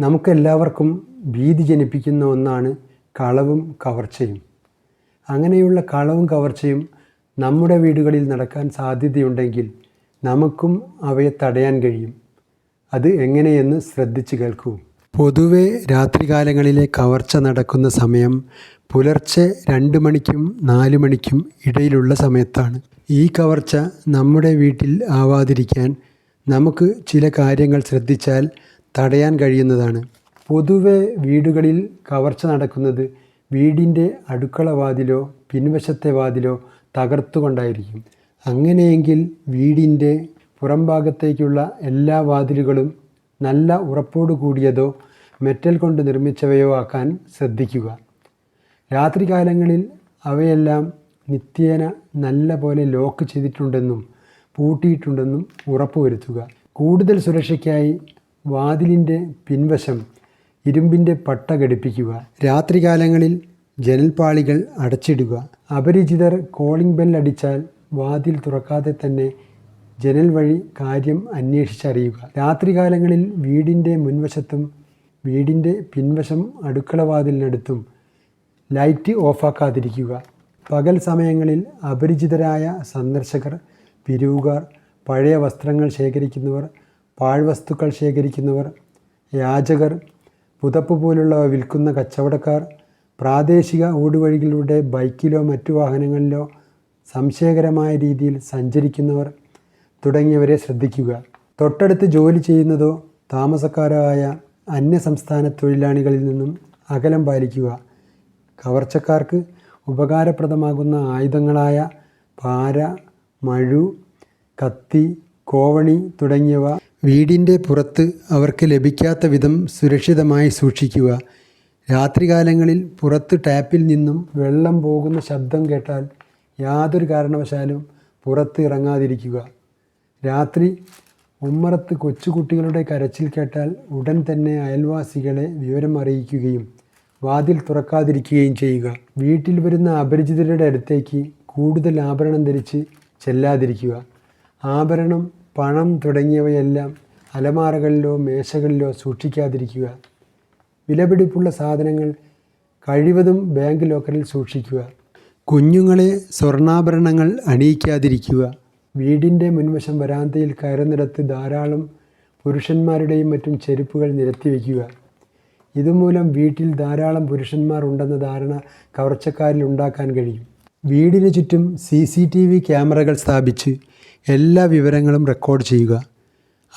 നമുക്കെല്ലാവർക്കും ഭീതി ജനിപ്പിക്കുന്ന ഒന്നാണ് കളവും കവർച്ചയും. അങ്ങനെയുള്ള കളവും കവർച്ചയും നമ്മുടെ വീടുകളിൽ നടക്കാൻ സാധ്യതയുണ്ടെങ്കിൽ നമുക്കും അവയെ തടയാൻ കഴിയും. അത് എങ്ങനെയെന്ന് ശ്രദ്ധിച്ചു കേൾക്കൂ. പൊതുവെ രാത്രികാലങ്ങളിലെ കവർച്ച നടക്കുന്ന സമയം പുലർച്ചെ രണ്ട് മണിക്കും നാല് മണിക്കും ഇടയിലുള്ള സമയത്താണ്. ഈ കവർച്ച നമ്മുടെ വീട്ടിൽ ആവാതിരിക്കാൻ നമുക്ക് ചില കാര്യങ്ങൾ ശ്രദ്ധിച്ചാൽ തടയാൻ കഴിയുന്നതാണ്. പൊതുവെ വീടുകളിൽ കവർച്ച നടക്കുന്നത് വീടിന്റെ അടുക്കള വാതിലോ പിൻവശത്തെ വാതിലോ തകർത്തുകൊണ്ടായിരിക്കും. അങ്ങനെയെങ്കിൽ വീടിന്റെ പുറംഭാഗത്തേക്കുള്ള എല്ലാ വാതിലുകളും നല്ല ഉറപ്പോടു കൂടിയതോ മെറ്റൽ കൊണ്ട് നിർമ്മിച്ചവയോ ആക്കാൻ ശ്രദ്ധിക്കുക. രാത്രികാലങ്ങളിൽ അവയെല്ലാം നിത്യേന നല്ല പോലെ ലോക്ക് ചെയ്തിട്ടുണ്ടെന്നും പൂട്ടിയിട്ടുണ്ടെന്നും ഉറപ്പുവരുത്തുക. കൂടുതൽ സുരക്ഷയ്ക്കായി വാതിലിന്റെ പിൻവശം ഇരുമ്പിന്റെ പട്ട ഘടിപ്പിക്കുക. രാത്രികാലങ്ങളിൽ ജനൽപാളികൾ അടച്ചിടുക. അപരിചിതർ കോളിംഗ് ബെൽ അടിച്ചാൽ വാതിൽ തുറക്കാതെ തന്നെ ജനൽ വഴി കാര്യം അന്വേഷിച്ചറിയുക. രാത്രികാലങ്ങളിൽ വീടിന്റെ മുൻവശത്തും വീടിന്റെ പിൻവശം അടുക്കള വാതിലിനടുത്തും ലൈറ്റ് ഓഫാക്കാതിരിക്കുക. പകൽ സമയങ്ങളിൽ അപരിചിതരായ സന്ദർശകർ പിരിവുകാർ പഴയ വസ്ത്രങ്ങൾ ശേഖരിക്കുന്നവർ പാഴ്വസ്തുക്കൾ ശേഖരിക്കുന്നവർ യാചകർ പുതപ്പ് പോലുള്ളവ വിൽക്കുന്ന കച്ചവടക്കാർ പ്രാദേശിക ഊടുവഴികളിലൂടെ ബൈക്കിലോ മറ്റു വാഹനങ്ങളിലോ സംശയകരമായ രീതിയിൽ സഞ്ചരിക്കുന്നവർ തുടങ്ങിയവരെ ശ്രദ്ധിക്കുക. തൊട്ടടുത്ത് ജോലി ചെയ്യുന്നതോ താമസക്കാരോ ആയ അന്യസംസ്ഥാന തൊഴിലാളികളിൽ നിന്നും അകലം പാലിക്കുക. കവർച്ചക്കാർക്ക് ഉപകാരപ്രദമാകുന്ന ആയുധങ്ങളായ പാര മഴു കത്തി കോവണി തുടങ്ങിയവ വീടിന്റെ പുറത്ത് അവർക്ക് ലഭിക്കാത്ത വിധം സുരക്ഷിതമായി സൂക്ഷിക്കുക. രാത്രികാലങ്ങളിൽ പുറത്ത് ടാപ്പിൽ നിന്നും വെള്ളം പോകുന്ന ശബ്ദം കേട്ടാൽ യാതൊരു കാരണവശാലും പുറത്ത് ഇറങ്ങാതിരിക്കുക. രാത്രി ഉമ്മറത്ത് കൊച്ചുകുട്ടികളുടെ കരച്ചിൽ കേട്ടാൽ ഉടൻ തന്നെ അയൽവാസികളെ വിവരം അറിയിക്കുകയും വാതിൽ തുറക്കാതിരിക്കുകയും ചെയ്യുക. വീട്ടിൽ വരുന്ന അപരിചിതരുടെ അടുത്തേക്ക് കൂടുതൽ ആഭരണം ധരിച്ച് ചെല്ലാതിരിക്കുക. ആഭരണം പണം തുടങ്ങിയവയെല്ലാം അലമാറകളിലോ മേശകളിലോ സൂക്ഷിക്കാതിരിക്കുക. വിലപിടിപ്പുള്ള സാധനങ്ങൾ കഴിവതും ബാങ്ക് ലോക്കറിൽ സൂക്ഷിക്കുക. കുഞ്ഞുങ്ങളെ സ്വർണാഭരണങ്ങൾ അണിയിക്കാതിരിക്കുക. വീടിന്റെ മുൻവശം വരാന്തയിൽ കയറുന്നിടത്ത് ധാരാളം പുരുഷന്മാരുടെയും മറ്റും ചെരുപ്പുകൾ നിരത്തി വയ്ക്കുക ഇതുമൂലം വീട്ടിൽ ധാരാളം പുരുഷന്മാർ ഉണ്ടെന്ന ധാരണ കവർച്ചക്കാരിൽ ഉണ്ടാക്കാൻ കഴിയും. വീടിന് ചുറ്റും സി സി ടി വി ക്യാമറകൾ സ്ഥാപിച്ച് എല്ലാ വിവരങ്ങളും റെക്കോർഡ് ചെയ്യുക.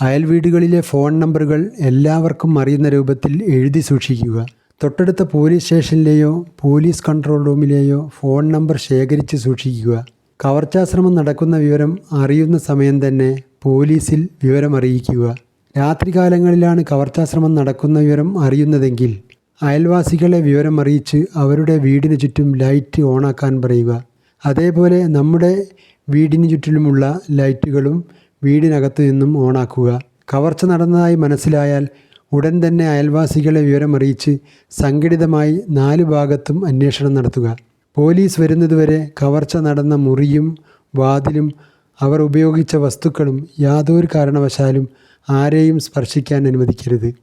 അയൽ വീടുകളിലെ ഫോൺ നമ്പറുകൾ എല്ലാവർക്കും അറിയുന്ന രൂപത്തിൽ എഴുതി സൂക്ഷിക്കുക. തൊട്ടടുത്ത പോലീസ് സ്റ്റേഷനിലെയോ പോലീസ് കൺട്രോൾ റൂമിലെയോ ഫോൺ നമ്പർ ശേഖരിച്ച് സൂക്ഷിക്കുക. കവർച്ചാശ്രമം നടക്കുന്ന വിവരം അറിയുന്ന സമയം തന്നെ പോലീസിൽ വിവരം അറിയിക്കുക. രാത്രികാലങ്ങളിലാണ് കവർച്ചാശ്രമം നടക്കുന്ന വിവരം അറിയുന്നതെങ്കിൽ അയൽവാസികളെ വിവരം അറിയിച്ച് അവരുടെ വീടിന് ചുറ്റും ലൈറ്റ് ഓണാക്കാൻ പറയുക. അതേപോലെ നമ്മുടെ വീടിന് ചുറ്റിലുമുള്ള ലൈറ്റുകളും വീടിനകത്ത് നിന്നും ഓണാക്കുക. കവർച്ച നടന്നതായി മനസ്സിലായാൽ ഉടൻ തന്നെ അയൽവാസികളെ വിവരമറിയിച്ച് സംഘടിതമായി നാല് ഭാഗത്തും അന്വേഷണം നടത്തുക. പോലീസ് വരുന്നതുവരെ കവർച്ച നടന്ന മുറിയും വാതിലും അവർ ഉപയോഗിച്ച വസ്തുക്കളും യാതൊരു കാരണവശാലും ആരെയും സ്പർശിക്കാൻ അനുവദിക്കരുത്.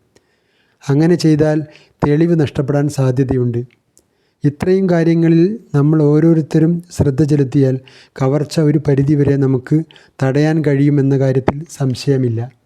അങ്ങനെ ചെയ്താൽ തെളിവ് നഷ്ടപ്പെടാൻ സാധ്യതയുണ്ട്. ഇത്രയും കാര്യങ്ങളിൽ നമ്മൾ ഓരോരുത്തരും ശ്രദ്ധ ചെലുത്തിയാൽ കവർച്ച ഒരു പരിധിവരെ നമുക്ക് തടയാൻ കഴിയുമെന്ന കാര്യത്തിൽ സംശയമില്ല.